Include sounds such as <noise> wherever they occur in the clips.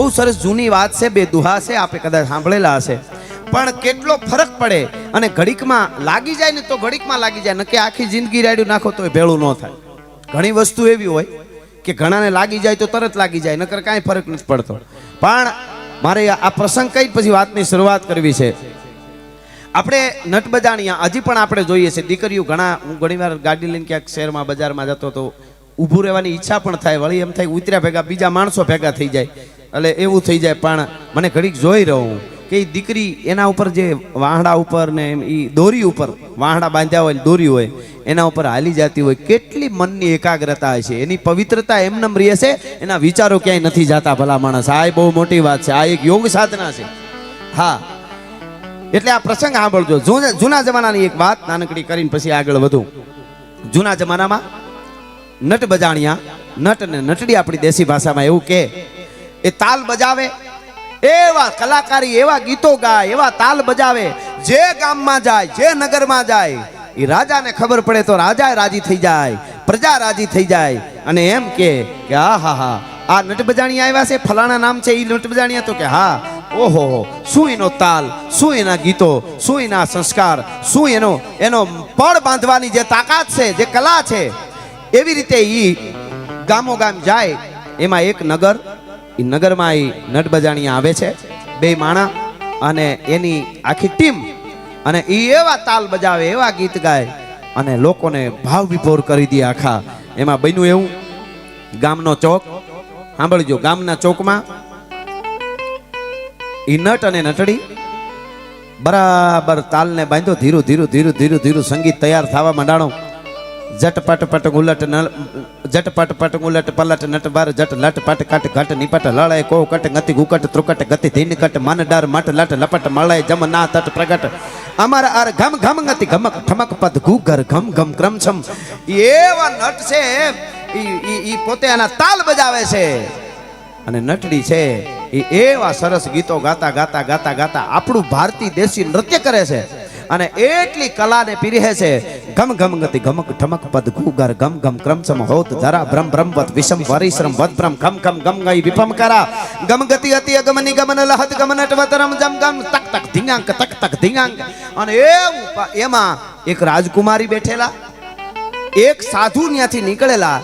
બહુ સરસ જૂની વાત છે, બે દુહા છે, આપે કદાચ સાંભળેલા હશે. પણ કેટલો ફરક પડે અને ઘડીકમાં લાગી જાય ને તો ઘડીકમાં લાગી જાય. નકે આખી જિંદગી રાડ્યું નાખો તો એ ભેળું ન થાય. ઘણી વસ્તુ એવી હોય કે ઘણાને લાગી જાય તો તરત લાગી જાય, નકર કાંઈ ફરક નથી પડતો. પણ મારે આ પ્રસંગ કઈ પછી વાતની શરૂઆત કરવી છે? આપણે નટ બજાણિયા, હજી પણ આપણે જોઈએ છે. દીકરીઓ ઘણા, હું ઘણીવાર ગાડી લઈને ક્યાંક શહેરમાં, બજારમાં જતો તો ઊભું રહેવાની ઈચ્છા પણ થાય, વળી એમ થાય ઉતર્યા ભેગા, બીજા માણસો ભેગા થઈ જાય. એટલે એવું થઈ જાય, પણ મને ઘડીક જોઈ રહું કે એ દીકરી એના ઉપર જે વાહડા ઉપર ને એમ એ દોરી ઉપર વાહડા બાંધ્યા હોય દોરી હોય, એના ઉપર હાલી જતી હોય. કેટલી મનની એકાગ્રતા હશે એની પવિત્રતા એમનેમ રહે છે એના વિચારો ક્યાંય નથી જતા ભલા માણસ. આ બહુ મોટી વાત છે. આ એક યોગ સાધના છે. હા. એટલે આ પ્રસંગ સાંભળજો. જૂના જૂના જમાનાની એક વાત નાનકડી કરીને પછી આગળ વધું. જૂના જમાનામાં નટ બજાણિયા, નટ ને નટડી આપણી દેશી ભાષામાં એવું કે એ તાલ બજાવે. એવા કલાકારી, એવા ગીતો ગાય, એવા તાલ બજાવે. જે ગામમાં જાય, જે નગરમાં જાય, એ રાજાને ખબર પડે તો રાજા રાજી થઈ જાય, પ્રજા રાજી થઈ જાય. અને એમ કે આ હા હા, આ નટબજાણી આવ્યા છે, ફલાણા નામ છે એ નટ બજાણિયા તો કે હા, ઓહો, શું એનો તાલ, શું એના ગીતો, શું એના સંસ્કાર, શું એનો એનો પળ બાંધવાની જે તાકાત છે, જે કલા છે, એવી રીતે એ ગામો ગામ જાય. એમાં એક નગર એ નગરમાં એ નટ બજાણિયા આવે છે, બે માણા અને એની આખી ટીમ અને એ એવા તાલ બજાવે, એવા ગીત ગાય અને લોકોને ભાવ વિભોર કરી દે આખા. એમાં બન્યું એવું, ગામનો ચોક. સાંભળજો, ગામના ચોકમાં એ નટ અને નટડી બરાબર તાલને બાંધ્યો ધીરું ધીરું ધીરું ધીરું ધીરું સંગીત તૈયાર થવા માંડાણો. જટ પટ ઉલટ ન જટ પટ ઉલટ પલટ નટ બાર, જટ લટ પટ કટ ઘટ નિપટ લડાય કો કટ ગતિ ગુકટ ત્રુકટ ગતિ ધીન કટ મન ડર મટ લટ લપટ મળાય જમ ના તટ પ્રગટ. અમાર આર ઘમ ઘમ ગતિ ઘમક ઠમક પદ ગુગર ઘમ ઘમ ક્રમ છમ. એવા નટ છે, ઈ- ઈ પોતે આના તાલ બજાવે છે. અને નટડી છે એ એવા સરસ ગીતો ગાતા ગાતા ગાતા ગાતા આપણું ભારતીય દેશી નૃત્ય કરે છે. અને એટલી કલાને પીરહે છે. ગમ ગમ ગતિ ગમક ઠમક પદ ગુગર ગમ ગમ ક્રમસમ હોત ધરા ભ્રમ વત વિષમ વરિશ્રમ વત ભ્રમ ગમ ગમ ગમ ગઈ વિપમ કરા. ગમ ગતિ અતિ અગમની નિગમન લહત ગમન ટવતરમ જમ ગમ, તક તક ધીંગાંક તક તક ધીંગાંક અને એવું એમાં એક રાજકુમારી બેઠેલા, એક સાધુ ત્યાંથી નીકળેલા.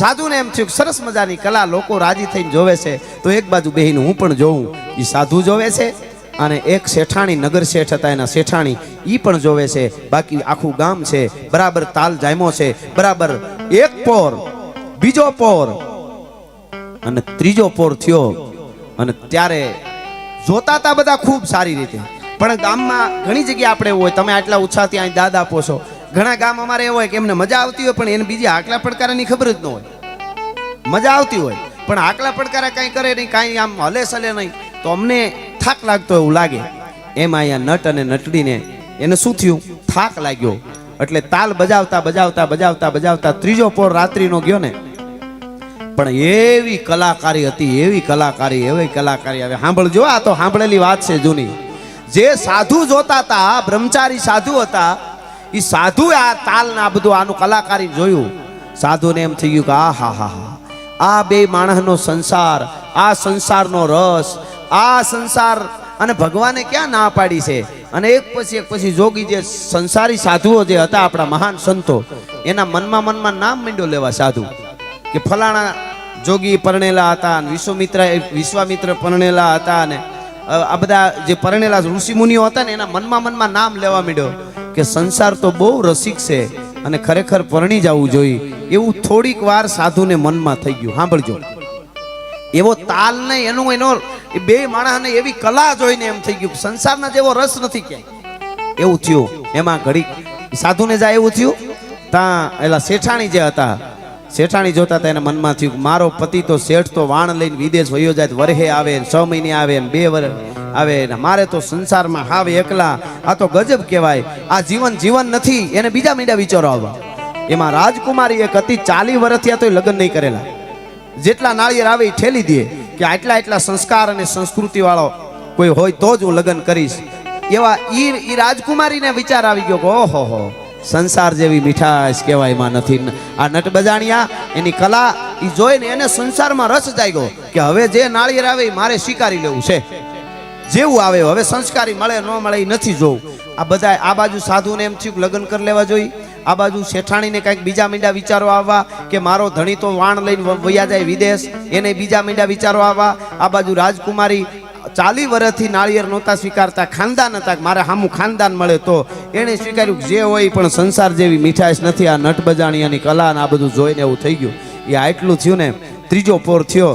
સાધુને એમ થયું સરસ મજાની કલા લોકો રાજી થઈને જોવે છે. તો એક બાજુ બેહીને હું પણ જોઉં. એ સાધુ જોવે છે. અને એક શેઠાણી, નગર શેઠ હતા, એના શેઠાણી એ પણ જોવે છે. બાકી આખું ગામ છે. બરાબર તાલ જામ્યો છે. બરાબર એક પોર, બીજો પોર અને ત્રીજો પોર થયો. અને ત્યારે જોતા હતા બધા ખૂબ સારી રીતે. પણ ગામમાં ઘણી જગ્યાએ આપણે હોય, તમે આટલા ઉત્સાહથી અહીં દાદ આપો છો. ઘણા ગામ અમારે એવું હોય કે એમને મજા આવતી હોય, પણ એને બીજી આકલા પડકારાની ખબર જ ન હોય. મજા આવતી હોય. પણ આકલા પડકારા કાંઈ કરે નહીં, કાંઈ આમ હલે સલે નહીં. તો અમને થાક લાગતો એવું લાગે. એમાં અહીંયા નટ અને નટડીને એને શું થયું? થાક લાગ્યો. એટલે તાલ બજાવતા બજાવતા બજાવતા બજાવતા ત્રીજો પોર રાત્રિનો ગયો ને. પણ એવી કલાકારી હતી, એવી કલાકારી એવી કલાકારી. હવે સાંભળજો, આ તો સાંભળેલી વાત છે જૂની. જે સાધુ જોતા હતા બ્રહ્મચારી સાધુ હતા એ સાધુએ આ તાલ ને આ બધું આનું કલાકારી જોયું. સાધુને એમ થઈ ગયું કે આ હા હા હા. આ બે માણસનો સંસાર, આ સંસારનો રસ આ સંસાર અને ભગવાને ક્યાં ના પાડી છે? અને એક પછી એક પછી જોગી જે સંસારી સાધુઓ જે હતા આપણા મહાન સંતો, એના મનમાં મનમાં નામ માંડ્યો લેવા સાધુ. કે ફલાણા જોગી પરણેલા હતા અને વિશ્વમિત્ર, વિશ્વામિત્ર પરણેલા હતા અને આ બધા જે પરણેલા ઋષિ મુનિઓ હતા ને, એના મનમાં મનમાં નામ લેવા માંડ્યો કે સંસાર તો બહુ રસિક છે અને ખરેખર પરણી જવું જોઈએ. એવું થોડીક વાર સાધુને મનમાં થઈ ગયું. સાંભળજો. એવો તાલ નહીં, એનું એનો એ બે માણસને એવી કલા જોઈને એમ થઈ ગયું સંસારના જેવો રસ નથી ક્યાંય. એવું થયું. એમાં ઘડીક સાધુને જાય એવું થયું. ત્યાં એલા શેઠાણી જે હતા, શેઠાણી જોતા હતા મનમાં થયું મારો પતિ તો શેઠ તો વાણ લઈને વિદેશ વયો જાય તો વરહે આવે, છ મહિને આવે બે વર, આવે, ને મારે તો સંસારમાં હાવ એકલા, આ તો ગજબ કહેવાય. આ જીવન જીવન નથી. એને બીજા મીડા વિચારો આવવા એમાં રાજકુમારી એક હતી ચાલી વર્ષ થયા તોય લગ્ન નહીં કરેલા. જેટલા નાળિયેર આવે એ ઠેલી દે કે આટલા આટલા સંસ્કાર અને સંસ્કૃતિ વાળો કોઈ હોય તો જ હું લગ્ન કરીશ. એવા ઈ ઈ રાજકુમારીને વિચાર આવી ગયો કે ઓહો હો, સંસાર જેવી મીઠાશ કહેવાય એમાં નથી. આ નટ બજાણિયા, એની કલા એ જોઈને એને સંસારમાં રસ જાગ્યો કે હવે જે નાળિયેર આવે એ મારે સ્વીકારી લેવું છે. જેવું આવે, હવે સંસ્કારી મળે, ન મળે એ નથી જોવું. આ બધા આ બાજુ સાધુને એમ થયું લગ્ન કરી લેવા જોઈએ. આ બાજુ શેઠાણીને કાંઈક બીજા મીંડા વિચારો આવવા કે મારો ધણી તો વાણ લઈને વયા જાય વિદેશ, એને બીજા મીંડા વિચારો આવવા. આ બાજુ રાજકુમારી ચાલી વર્ષથી નાળિયેર નહોતા સ્વીકારતા, ખાનદાન હતા મારે સામું ખાનદાન મળે તો. એણે સ્વીકાર્યું જે હોય પણ સંસાર જેવી મીઠાશ નથી. આ નટ બજાણિયાની કલા આ બધું જોઈને એવું થઈ ગયું. એ આટલું થયું ને, ત્રીજો પોર થયો.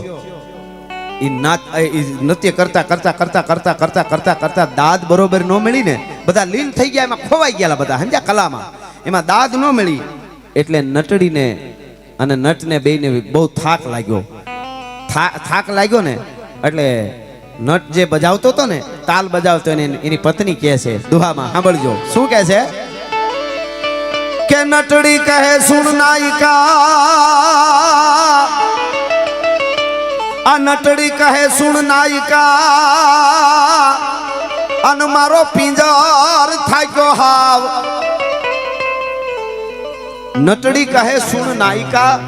એ નાચ એ નૃત્ય કરતા કરતા કરતા કરતા કરતા કરતા કરતા દાદ બરોબર ન મળી ને બધા લીન થઈ ગયા, એમાં ખોવાઈ ગયા બધા. સમજ્યા કલામાં? એમાં દાદ ન મળી. એટલે નટડીને અને નટને બેને બહુ થાક લાગ્યો. થાક લાગ્યો ને, એટલે નટ જે બજાવતો હતો ને, તાલ બજાવતો એને, એની પત્ની કહે છે, દુહામાં, સાંભળજો. શું કહે છે? કે નટડી કહે, સુણ નાયિકા. આ નટડી કહે, સુણ નાયિકા. અન મારો પિંજર થાક્યો હાવ. નટડી કહે સુણ નાયિકા,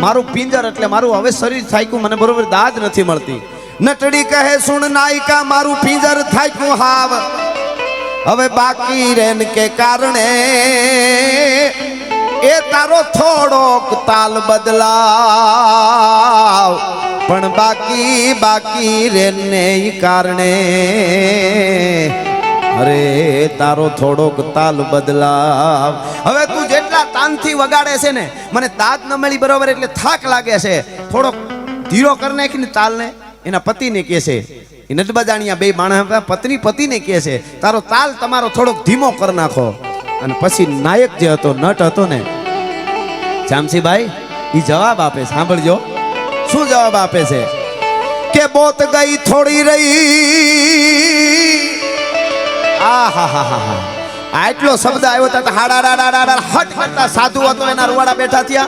મારું પિંજર એટલે મારું હવે શરીર થાક્યું મને બરોબર દાદ નથી મળતી. નટડી કહે સુણ નાયિકા, મારું પિંજર થાક્યું હાવ. હવે બાકી રેન કે કારણે? એ તારો થોડોક તાલ બદલાવ. પણ બાકી બાકી રેને કારણે? અરે, તારો થોડોક તાલ બદલાવ. હવે તું જેટલા તાનથી વગાડે છે ને, મને તાત ન મળી બરોબર એટલે થાક લાગે છે. થોડોક ધીરો કરી નાખીને તાલને એના પતિને કહે છે, એ નટબજાણિયા બે માણસ પત્ની પતિને કહે છે, તારો તાલ તમારો થોડોક ધીમો કરી નાખો. અને પછી નાયક જે હતો, નટ હતો ને, જામસીભાઈ એ જવાબ આપે. સાંભળજો. શું જવાબ આપે છે? કે બોત ગઈ થોડી રહી. આ હા હા હા હા આટલો શબ્દ આવ્યો તો હાડા રાડા રાડા હટ કરતા સાધુ હતો, એના રૂવાડા બેઠા થયા.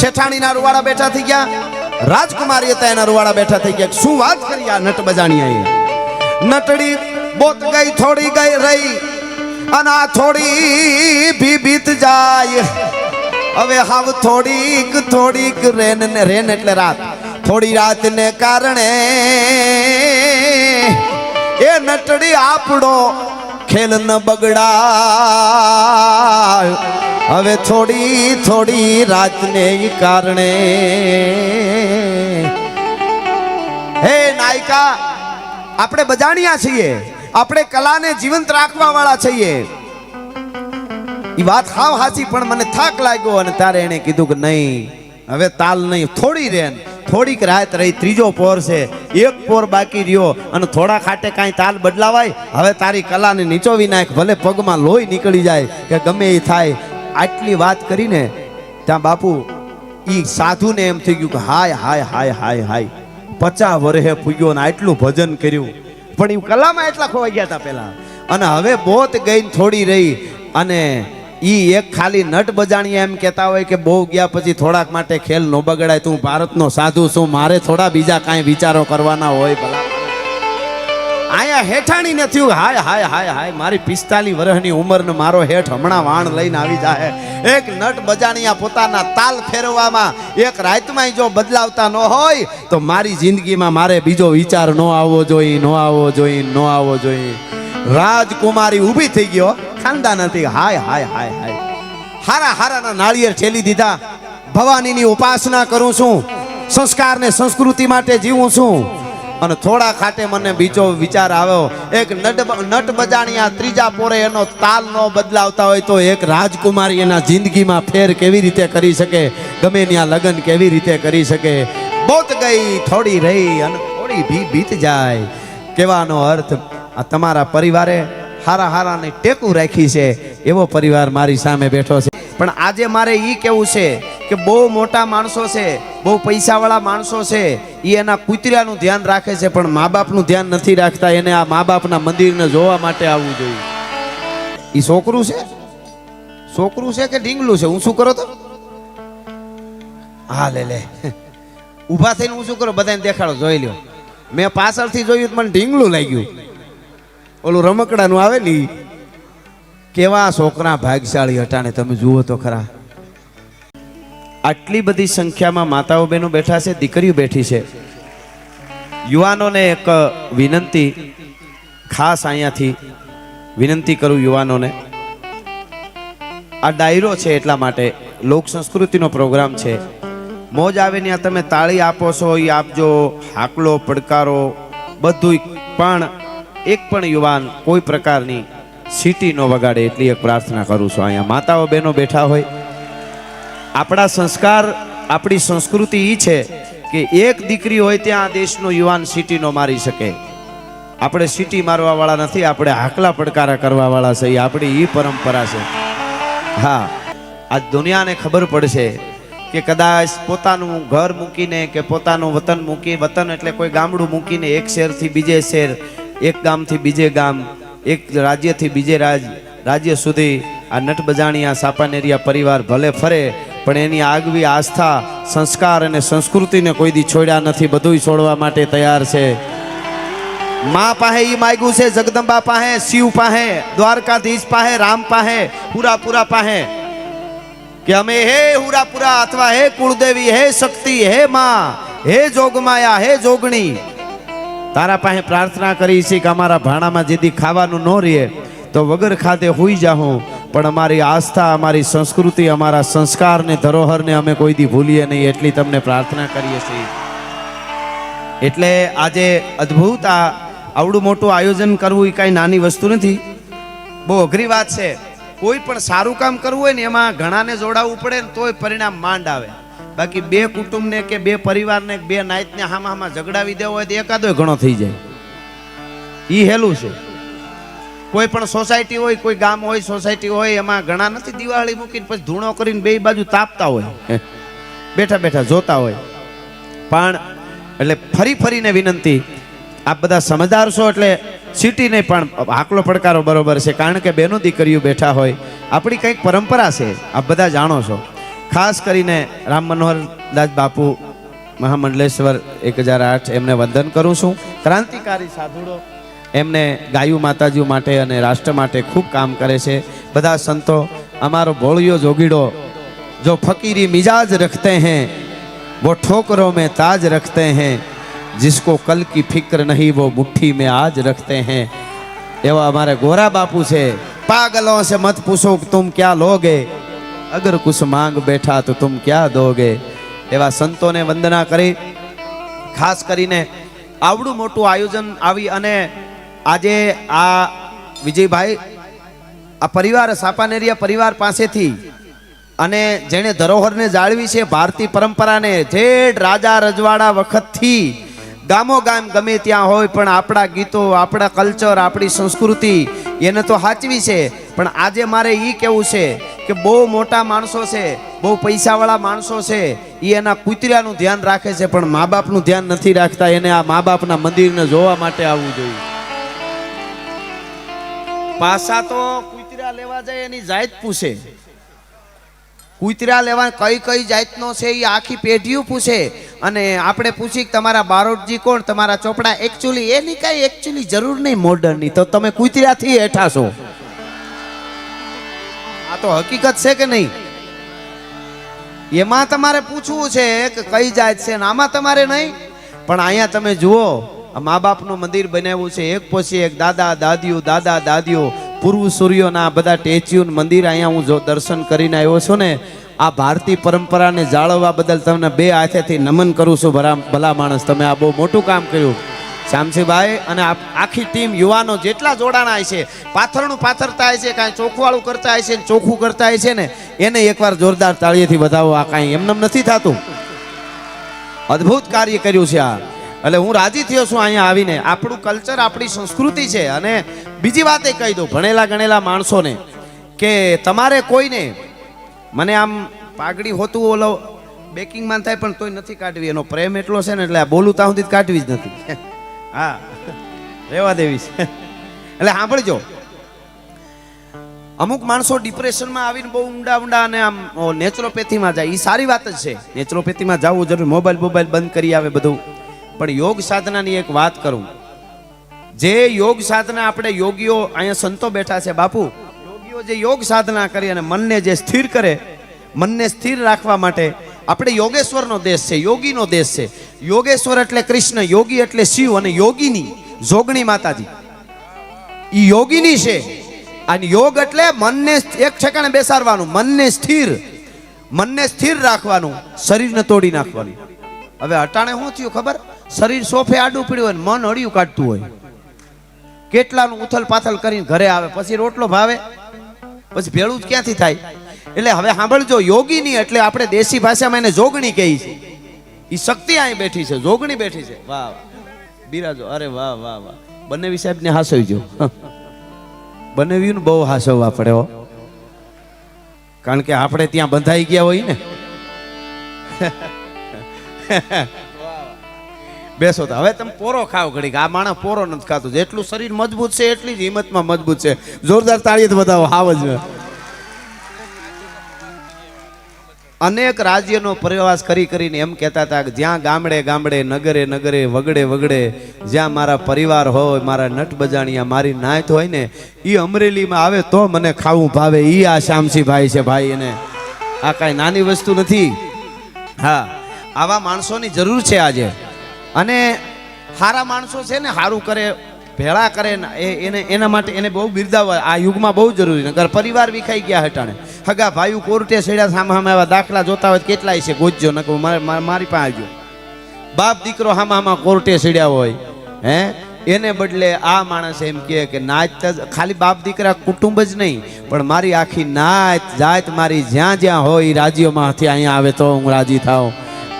શેઠાણીના રૂવાડા બેઠા થઈ ગયા. રાજકુમારી હતા એના રૂવાડા બેઠા થઈ ગયા. શું વાત કરી આ નટ બજાણિયાએ નટડી બોત ગઈ, થોડી ગઈ રહી. અને આ થોડી ભી બીત જાય. હવે હાવ થોડીક થોડીક રેન ને રેન એટલે રાત. થોડી રાત ને કારણે એ નટડી આપણો ખેલ ન બગડાય. હવે થોડી થોડી રાતને કારણે. હે નાયકા, આપણે બજાણિયા છીએ. આપણે કલાને જીવંત રાખવા વાળા છીએ. એ વાત હાવ હાચી, પણ મને થાક લાગ્યો અને ત્યારે એને કીધું કે નહીં, હવે તાલ નહીં, થોડી રેન. થોડીક રાત રહી, ત્રીજો પોર છે. એક પોર બાકી રહ્યો અને થોડા ખાટે કાંઈ તાલ બદલાવાય. હવે તારી કલાને નીચોવી નાખ, ભલે પગમાં લોહી નીકળી જાય, કે ગમે એ થાય. આટલી વાત કરીને ત્યાં બાપુ એ સાધુને એમ થઈ ગયું કે, હાય હાય હાય હાય હાય. પચાસ વર્ષે પૂગ્યો ને આટલું ભજન કર્યું. પણ એ કલામાં એટલા ખોવાઈ ગયા હતા પહેલાં. અને હવે બોત ગઈને થોડી રહી અને ઈ એક ખાલી નટ બજાણીએ એમ કહેતા હોય કે બહુ ગયા પછી થોડાક માટે ખેલ ન બગડાય. તું ભારતનો સાધુ છું, મારે થોડા બીજા કાંઈ વિચારો કરવાના હોય ભલા. આયા હેઠાણી ને થયું, હાય હાય હાય હાય, મારી પિસ્તાલી વર્ષની ઉંમરને મારો હેઠ હમણાં વાણ લઈને આવી જાય એક નટ બજાણીયા પોતાના તાલ ફેરવામાં એક રાતમાં જો બદલાવતા ન હોય, તો મારી જિંદગીમાં મારે બીજો વિચાર ન આવવો જોઈએ, ન આવવો જોઈએ, ન આવવો જોઈએ. રાજકુમારી ઊભી થઈ ગયો ખાનદાન હતી હાય હાય હાય હાય. હારા, હારાના નાળિયેર ઠેલી દીધા. ભવાનીની ઉપાસના કરું છું. સંસ્કાર ને સંસ્કૃતિ માટે જીવું છું. અને થોડા ખાટે મને બીજો વિચાર આવ્યો. એક નટ નટ બજાણિયા ત્રીજા પોરે એનો તાલ ન બદલાવતા હોય તો એક રાજકુમારી એના જિંદગીમાં ફેર કેવી રીતે કરી શકે? ગમે ત્યાં લગ્ન કેવી રીતે કરી શકે? બોત ગઈ, થોડી રહી અને થોડી ભી બીત જાય. કહેવાનો અર્થ આ તમારા પરિવારે હારા હારાને ટેકું રાખી છે, એવો પરિવાર મારી સામે બેઠો છે. પણ આજે મારે એ કેવું છે કે બહુ મોટા માણસો છે, બહુ પૈસાવાળા માણસો છે એ એના કુતરાનું ધ્યાન રાખે છે, પણ મા બાપનું ધ્યાન નથી રાખતા, એને આ મા બાપના મંદિરને જોવા માટે આવવું જોઈએ. એ છોકરું છે? છોકરું છે કે ઢીંગલું છે? હું શું કરો તો? હા, લે લે. ઊભા થઈને હું શું કરો? બધાને દેખાડો, જોઈ લ્યો. મેં પાછળથી જોયું મને ઢીંગલું લાગ્યું. ઓલું રમકડાનું આવે ને કેવા છોકરા ભાગ્યશાળી ને તમે જુઓ તો ખરા. આટલી બધી સંખ્યામાં માતાઓ બહેનો બેઠા છે, દીકરીઓ બેઠી છે. યુવાનોને એક વિનંતી, ખાસ અહીંયાથી વિનંતી કરું યુવાનોને. આ ડાયરો છે એટલા માટે, લોક સંસ્કૃતિનો પ્રોગ્રામ છે. મોજ આવે ત્યાં તમે તાળી આપો છો એ આપજો, હાકલો, પડકારો બધું પણ એક પણ યુવાન કોઈ પ્રકારની સીટી ન વગાડે એટલી એક પ્રાર્થના કરું છું. અહીંયા માતાઓ બહેનો બેઠા હોય. આપણા સંસ્કાર, આપણી સંસ્કૃતિ એ છે કે એક દીકરી હોય ત્યાં દેશનો યુવાન સીટી નો મારી શકે. આપણે સીટી મારવા વાળા નથી, આપણે હાકલા પડકારા કરવા વાળા છે. એ આપણી એ પરંપરા છે. હા, આ દુનિયાને ખબર પડશે કે કદાચ પોતાનું ઘર મૂકીને કે પોતાનું વતન મૂકી, વતન એટલે કોઈ ગામડું મૂકીને એક શહેરથી બીજે શહેર એક ગામથી બીજે ગામ, એક રાજ્યથી બીજે રાજ, રાજ્ય સુધી આ નટબજાણિયા સાપાનેરિયા પરિવાર ભલે ફરે, પણ એની આગવી આસ્થા, સંસ્કાર અને સંસ્કૃતિને કોઈ દી છોડ્યા નથી, બધુંય છોડવા માટે તૈયાર છે. મા પાસે ઈ માગ્યું છે, જગદંબા પાસે, શિવ પાસે, દ્વારકાધીશ પાસે, રામ પાસે પૂરા પૂરા પાસે. કે અમે હે હુરાપુરા અથવા હે કુળદેવી, હે શક્તિ, હે માં, હે જોગમાયા, હે જોગણી તારા પાસે પ્રાર્થના કરી છે કે અમારા ભાણામાં જેથી ખાવાનું ન રહે, તો વગર ખાતે હોઈ જાઉં પણ અમારી આસ્થા, અમારી સંસ્કૃતિ, અમારા સંસ્કારને, ધરોહરને અમે કોઈ દી ભૂલીએ નહીં. એટલી તમને પ્રાર્થના કરીએ છીએ. એટલે આજે અદ્ભુત આ આવડું મોટું આયોજન કરવું એ કાંઈ નાની વસ્તુ નથી. બહુ અઘરી વાત છે. કોઈ પણ સારું કામ કરવું હોય ને, એમાં ઘણાને જોડાવવું પડે ને, તોય પરિણામ માંડ આવે. બાકી બે કુટુંબને કે બે પરિવારને બે નાયતને હામાં હામાં ઝઘડાવી દેવો હોય તો એકાદો ઘણો થઈ જાય. એ હેલું છે. કોઈ પણ સોસાયટી હોય, કોઈ ગામ હોય, સોસાયટી હોય, એમાં ઘણા નથી દિવાળી મૂકીને પછી ધૂણો કરીને બે બાજુ તાપતા હોય. બેઠા બેઠા જોતા હોય. પણ એટલે ફરી ફરીને વિનંતી, આપ બધા સમજદાર છો એટલે સિટી નહીં પણ આકલો પડકારો બરોબર છે. કારણ કે બેનો દીકરીઓ બેઠા હોય. આપણી કંઈક પરંપરા છે. આપ બધા જાણો છો. ખાસ કરીને રામ મનોહર દાસ બાપુ મહામંડલેશ્વર એક હજાર આઠ એમને વંદન કરું છું. ક્રાંતિકારી સાધુડો એમને ગાયુ માતાજી માટે અને રાષ્ટ્ર માટે ખૂબ કામ કરે છે. બધા સંતો, અમારો ભોળિયો જોગીડો, જો ફકીરી મિજાજ રખતે હૈ, વો ઠોકરો મેં તાજ રખતે હૈ, જિસકો કલ કી ફિક્ર નહીં, વો મુઠ્ઠી મેં આજ રખતે હૈ. એવા અમારે ગોરા બાપુ છે. પાગલો સે મત પૂછો તુમ ક્યાં લોગે? અગર કુછ માંગ બેઠા તો તુમ ક્યાં દોગે? એવા સંતોને વંદના કરી, ખાસ કરીને આવડું મોટું આયોજન આવી અને આજે આ વિજયભાઈ, આ પરિવાર, સાપાનેરિયા પરિવાર પાસેથી અને જેણે ધરોહરને જાળવી છે ભારતીય પરંપરાને, જેઠ રાજા રજવાડા વખતથી ગામો ગામ ગમે ત્યાં હોય, પણ આપણા ગીતો, આપણા કલ્ચર, આપણી સંસ્કૃતિ એને તો સાચવી છે. પણ આજે મારે એ કહેવું છે કે બહુ મોટા માણસો છે, બહુ પૈસાવાળા માણસો છે એ એના કુતર્યાનું ધ્યાન રાખે છે, પણ મા બાપનું ધ્યાન નથી રાખતા, એને આ મા બાપના મંદિરને જોવા માટે આવવું જોઈએ. પાસા તો કુતરા લેવા જાય એની જાત પૂછે. કૂતરા લેવા કઈ કઈ જાતનો છે એ આખી પેઢીઓ પૂછે. અને આપણે પૂછી તમારા બારોટજી કોણ? તમારા ચોપડા એકચ્યુઅલી એની કઈ એકચ્યુઅલી જરૂર નહીં મોડર્નની તો તમે કુતરાથી હેઠા છો. આ તો હકીકત છે કે નહીં? એમાં તમારે પૂછવું છે કે કઈ જાત છે આમાં તમારે નહીં? પણ અહીંયા તમે જુઓ મા બાપનું મંદિર બનાવ્યું છે. એક પછી એક દાદા, દાદીઓ દાદા, દાદીઓ પૂર્વ સૂર્યોના બધા ટેચ્યુન મંદિર અહીંયા હું જો દર્શન કરીને આવ્યો છું ને, આ ભારતીય પરંપરાને જાળવવા બદલ તમને બે હાથેથી નમન કરું છું ભલા માણસ. તમે આ બહુ મોટું કામ કર્યું. શ્યામસિંહભાઈ અને આખી ટીમ યુવાનો જેટલા જોડાણા છે પાથરનું પાથરતા છે કાંઈ ચોખ્ખવાળું કરતા છે ને ચોખ્ખું કરતા છે ને, એને એકવાર જોરદાર તાળીએથી બતાવો આ કાંઈ એમનેમ નથી થતું. અદ્ભુત કાર્ય કર્યું છે આ. એટલે હું રાજી થયો છું અહીંયા આવીને. આપણું કલ્ચર, આપણી સંસ્કૃતિ છે. અને બીજી વાત એ કહી દઉં, ભણેલા ગણેલા માણસોને, કે તમારે કોઈને, મને આમ પાઘડી હોતું ઓલો બેકિંગમાં થાય પણ તોય નથી કાઢવી. એનો પ્રેમ એટલો છે ને, એટલે આ બોલું ત્યાં સુધી કાઢવી જ નથી. હા. રેવા દેવી છે. એટલે સાંભળજો. અમુક માણસો ડિપ્રેશનમાં આવીને બહુ ઊંડા ઊંડા અને આમ નેચરોપેથીમાં જાય. એ સારી વાત જ છે. નેચરોપેથીમાં જવું જરૂર. મોબાઈલ મોબાઈલ બંધ કરી આવે બધું. પણ યોગ સાધનાની એક વાત કરું. જે યોગ સાધના આપણે યોગીઓ અહીંયા સંતો બેઠા છે, બાપુ. યોગીઓ જે યોગ સાધના કરી અને મનને જે સ્થિર કરે, મનને સ્થિર રાખવા માટે આપણે યોગેશ્વરનો દેશ છે, યોગીનો દેશ છે. યોગેશ્વર એટલે કૃષ્ણ, યોગી એટલે શિવ અને યોગીની જોગણી માતાજી. ઈ યોગીની છે. અને યોગ એટલે મનને એક ઠેકાણે બેસાડવાનું, મનને સ્થિર મનને સ્થિર રાખવાનું, શરીરને તોડી નાખવાનું. હવે અટાણે શું થયું ખબર? શરીર સોફે આડું પડ્યું હોય મન અડિયું કાઢતું હોય. કેટલાનું ઉથલ પાથલ કરીને ઘરે આવે, પછી રોટલો ભાવે, પછી ભેળું જ ક્યાંથી થાય? એટલે હવે સાંભળજો, યોગીની એટલે આપણે દેશી ભાષામાં એને જોગણી કહી છે. એ શક્તિ અહીં બેઠી છે, જોગણી બેઠી છે. વાહ બિરાજો, અરે વાહ વાહ વાહ. બંને સાહેબને હાસવજો. <laughs> બંને બહુ હાસવવા પડે હો. કારણ કે આપણે ત્યાં બંધાઈ ગયા હોય ને. <laughs> બેસો તો, હવે તમે પોરો ખાવ ઘડીક. આ માણસ પોરો નથી ખાતો. જેટલું શરીર મજબૂત છે, એટલી જ હિંમતમાં મજબૂત છે. જોરદાર તાળીએ બતાવો હાવ જ. અનેક રાજ્યનો પ્રવાસ કરી કરીને એમ કહેતા હતા કે જ્યાં ગામડે ગામડે, નગરે નગરે, વગડે વગડે જ્યાં મારા પરિવાર હોય, મારા નટ બજાણિયા, મારી નાયત હોય ને એ અમરેલીમાં આવે તો મને ખાવું ભાવે. એ આ શ્યામસિંહ ભાઈ છે ભાઈ એને. આ કાંઈ નાની વસ્તુ નથી. હા, આવા માણસોની જરૂર છે આજે. અને સારા માણસો છે ને સારું કરે, ભેળા કરે ને એને, એના માટે એને બહુ બિરદાવવા આ યુગમાં બહુ જરૂરી નગર પરિવાર વિખાઈ ગયા હટાણે. હગા ભાઈ કોર્ટે સેડ્યા સામે સામે આવા દાખલા જોતા હોય કેટલાય છે, ગોજજો નકો મારે પાસે આવજો બાપ દીકરો હામાં હામા કોર્ટે સીડ્યા હોય, હે? એને બદલે આ માણસ એમ કહે કે નાચ ખાલી બાપ દીકરા કુટુંબ જ નહીં, પણ મારી આખી નાચ જાત મારી જ્યાં જ્યાં હોય રાજ્યોમાંથી અહીંયા આવે તો હું રાજી થાઉં.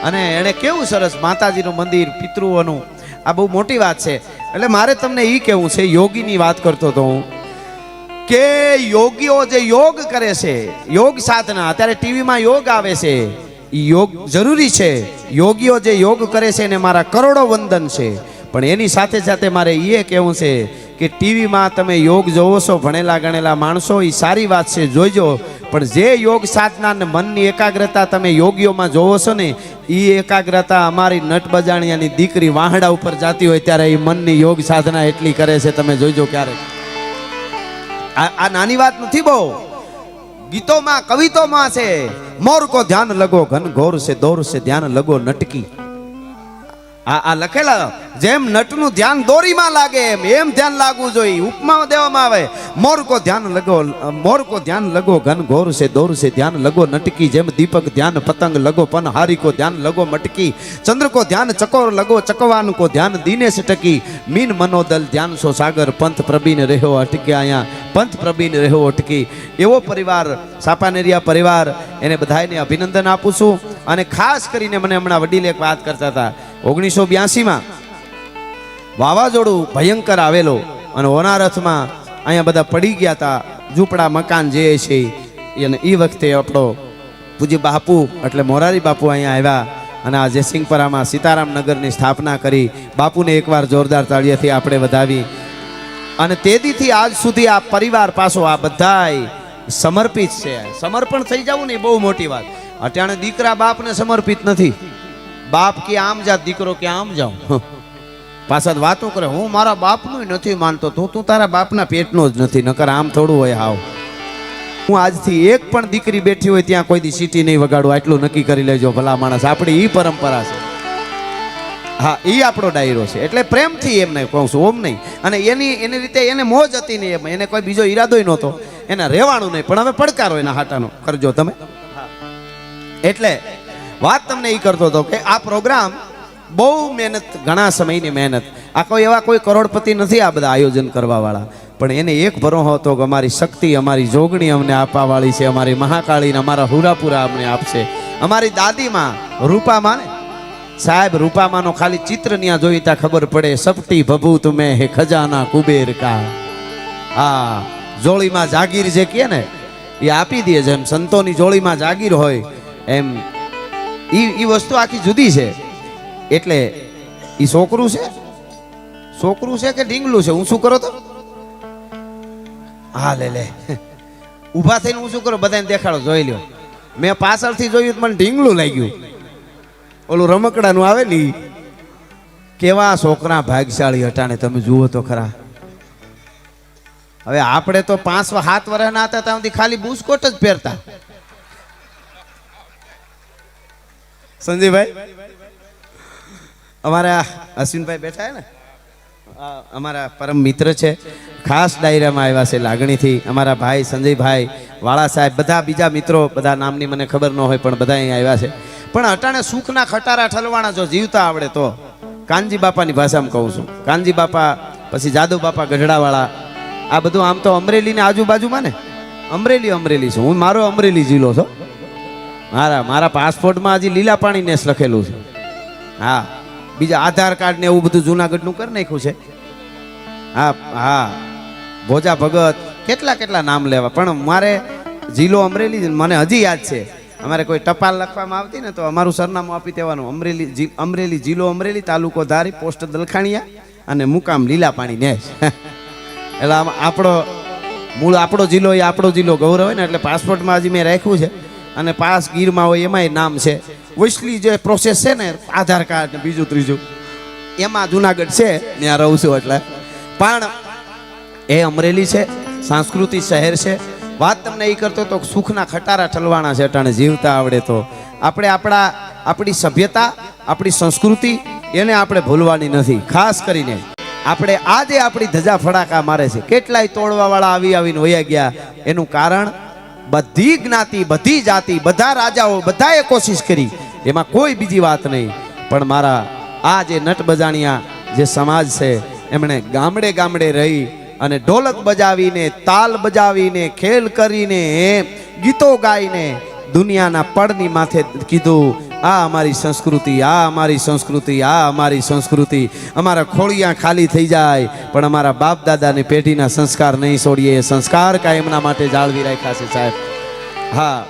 અને એણે કેવું સરસ માતાજીનું મંદિર, પિતૃઓનું. આ બહુ મોટી વાત છે. એટલે મારે તમને એ કહેવું છે, યોગીની વાત કરતો હતો હું. કે યોગીઓ જે યોગ કરે છે, યોગ સાધના, અત્યારે ટીવીમાં યોગ આવે છે. યોગ જરૂરી છે. યોગીઓ જે યોગ કરે છે એને મારા કરોડો વંદન છે. પણ એની સાથે સાથે મારે એ કહેવું છે કે ટીવીમાં તમે યોગ જોવો છો, ભણેલા ગણેલા માણસો એ સારી વાત છે, જોઈજો. પણ જે યોગ સાધના ને મનની એકાગ્રતા તમે યોગીઓમાં જોવો છો ને એ એકાગ્રતા અમારી નટ બજાણિયાની દીકરી વાહડા ઉપર જાતી હોય ત્યારે એ મનની યોગ સાધના એટલી કરે છે, તમે જોઈજો ક્યારેક. આ નાની વાત નથી બહુ. ગીતોમાં, કવિતોમાં છે, મોર કો ધ્યાન લગો ઘન ઘોર છે દોર છે ધ્યાન લગો, નટકી. આ આ લખેલા જેમ નટનું ધ્યાન દોરીમાં લાગે એમ એમ ધ્યાન લાગવું જોઈએ ઉપમા દેવામાં આવે. મોર કો ધ્યાન લગો મોર કો ધ્યાન લગો, ઘન ઘોર છે દોર છે ધ્યાન લગો, નટકી જેમ દીપક ધ્યાન, પતંગ લગો, પન હારી કો ધ્યાન લગો, મટકી. ચંદ્ર કો ધ્યાન, ચકોર લગો ચકવાન કો ધ્યાન દિનેશ ટકી. મીન મનોદલ ધ્યાન સો સાગર, પંથ પ્રબીન રહ્યો અટકે અહીંયા પંથ પ્રબીન રહ્યો અટકી. એવો પરિવાર, સાપાનેરિયા પરિવાર, એને બધાને અભિનંદન આપું છું. અને ખાસ કરીને મને હમણાં વડીલ એક વાત કરતા હતા. ઓગણીસો બ્યાસીમાં વાવાઝોડું ભયંકર આવેલો અને હોનારથમાં અહીંયા બધા પડી ગયા હતા ઝૂંપડા મકાન જે છે અને એ વખતે આપણો પૂજ્ય બાપુ એટલે મોરારી બાપુ અહીંયા આવ્યા અને આ જયસિંહપરામાં સીતારામ નગરની સ્થાપના કરી બાપુને એકવાર જોરદાર તાળીઓથી આપણે વધાવી. અને તેદીથી આજ સુધી આ પરિવાર પાછો આ બધાય સમર્પિત છે. સમર્પણ થઈ જવું ને બહુ મોટી વાત. અટાણે દીકરા બાપને સમર્પિત નથી. બાપ કે આમ જા દીકરો કે આમ જાઉં. પાછા વાતો કરે હું મારા બાપનું નથી માનતો તું તું તારા બાપના પેટનો જ નથી નકર આમ થોડું હોય હાવ. હું આજથી એક પણ દીકરી બેઠી હોય ત્યાં કોઈ દી સીટી નહીં વગાડું આટલું નક્કી કરી લેજો ભલા માણસ. આપણી ઈ પરંપરા છે. હા એ આપણો ડાયરો છે. એટલે પ્રેમથી એમને કહું છું ઓમ નહીં. અને એની એની રીતે એને મોજ હતી નહીં એમ એને કોઈ બીજો ઈરાદોય નહોતો. એને રહેવાનું નહીં પણ હવે પડકારો એના હાટાનો. કરજો તમે. એટલે વાત તમને એ કરતો હતો કે આ પ્રોગ્રામ બહુ મહેનત, ઘણા સમયની મહેનત. આ કોઈ એવા કોઈ કરોડપતિ નથી આ બધા આયોજન કરવાવાળા. પણ એને એક ભરો હતો કે અમારી શક્તિ, અમારી જોગણી અમને આપવાવાળી છે, અમારી મહાકાળીને અમારા હુરાપુરા અમને આપશે. અમારી દાદીમાં રૂપામાં ને? સાહેબ, રૂપામાનો ખાલી ચિત્ર ત્યાં જોઈ ત્યાં ખબર પડે, સપટી ભભૂ તુમે હે ખજાના કુબેર કા. હા, જોળીમાં જાગીર જે કહે ને, એ આપી દે જેમ સંતોની જોળીમાં જાગીર હોય, એમ ઈ ઈ વસ્તુ આખી જુદી છે. એટલે એ છોકરું છે? છોકરું છે કે ઢીંગલું છે? હું શું કરો તો? હા, લે લે. ઊભા થઈને હું શું કરો? બધાને દેખાડો, જોઈ લ્યો. મેં પાછળથી જોયું મને ઢીંગલું લાગ્યું. ઓલું રમકડાનું આવે ને કેવા છોકરા ભાગશાળી હટાણે તમે જુઓ તો ખરા. હવે આપણે તો પાંચ સાત વર્ષના હતા, ત્યાં સુધી ખાલી બુસ્કોટ જ પહેરતા. સંજીભાઈ અમારા અશ્વિનભાઈ બેઠા છે ને? અમારા પરમ મિત્ર છે. ખાસ ડાયરામાં આવ્યા છે લાગણીથી. અમારા ભાઈ સંજયભાઈ વાળા સાહેબ, બધા બીજા મિત્રો, બધા નામની મને ખબર ન હોય, પણ બધા અહીંયા આવ્યા છે. પણ અટાણે સુખના ખટારા ઠલવાણા જો જીવતા આવડે તો. કાનજી બાપાની ભાષામાં કહું છું. કાનજી બાપા, પછી જાદવ બાપા ગઢડાવાળા. આ બધું આમ તો અમરેલીની આજુબાજુમાં ને? અમરેલી અમરેલી છું. હું મારો અમરેલી જિલ્લો છો. મારા મારા પાસપોર્ટમાં હજી લીલા પાણી નેસ લખેલું છે. હા, બીજા આધાર કાર્ડ ને એવું બધું જુનાગઢનું કરી નાખ્યું છે. હા હા, ભોજા ભગત, કેટલા કેટલા નામ લેવા. પણ મારે જિલ્લો અમરેલી મને હજી યાદ છે. અમારે કોઈ ટપાલ લખવામાં આવતી ને તો અમારું સરનામું આપી દેવાનું. અમરેલી અમરેલી જિલ્લો અમરેલી, તાલુકો ધારી, પોસ્ટ દલખાણીયા અને મુકામ લીલા પાણી નેસ. <laughs> એટલે આમ આપણો મૂળ આપણો જિલ્લો એ આપણો જિલ્લો ગૌરવ હોય ને એટલે પાસપોર્ટમાં હજી મેં રાખ્યું છે. અને પાસ ગીરમાં હોય એમાંય નામ છે. વૈસલી જે પ્રોસેસ છે ને, આધાર કાર્ડ ને બીજું ત્રીજું, એમાં જુનાગઢ છે, ત્યાં રહું છું એટલે. પણ એ અમરેલી છે, સાંસ્કૃતિક શહેર છે. વાત તમને એ કરતો તો સુખના ખટારા ઠલવાણા છે, અટાણે જીવતા આવડે તો. આપણે આપણા, આપણી સભ્યતા, આપણી સંસ્કૃતિ, એને આપણે ભૂલવાની નથી. ખાસ કરીને આપણે આજે આપણી ધજા ફડાકા મારે છે. કેટલાય તોડવાવાળા આવી આવીને વયા ગયા. એનું કારણ બધી જ્ઞાતિ, બધી જાતિ, બધા રાજાઓ, બધાએ કોશિશ કરી. એમાં કોઈ બીજી વાત નહીં. પણ મારા આ જે નટ બજાણિયા જે સમાજ છે, એમણે ગામડે ગામડે રહી અને ઢોલક બજાવીને, તાલ બજાવીને, ખેલ કરીને, ગીતો ગાઈને દુનિયાના પડની માથે કીધું આ અમારી સંસ્કૃતિ, આ અમારી સંસ્કૃતિ, આ અમારી સંસ્કૃતિ. અમારા ખોળિયા ખાલી થઈ જાય, પણ અમારા બાપ દાદાની પેઢીના સંસ્કાર નહીં છોડીએ. સંસ્કાર કાયમના માટે જાળવી રાખ્યા છે સાહેબ. હા.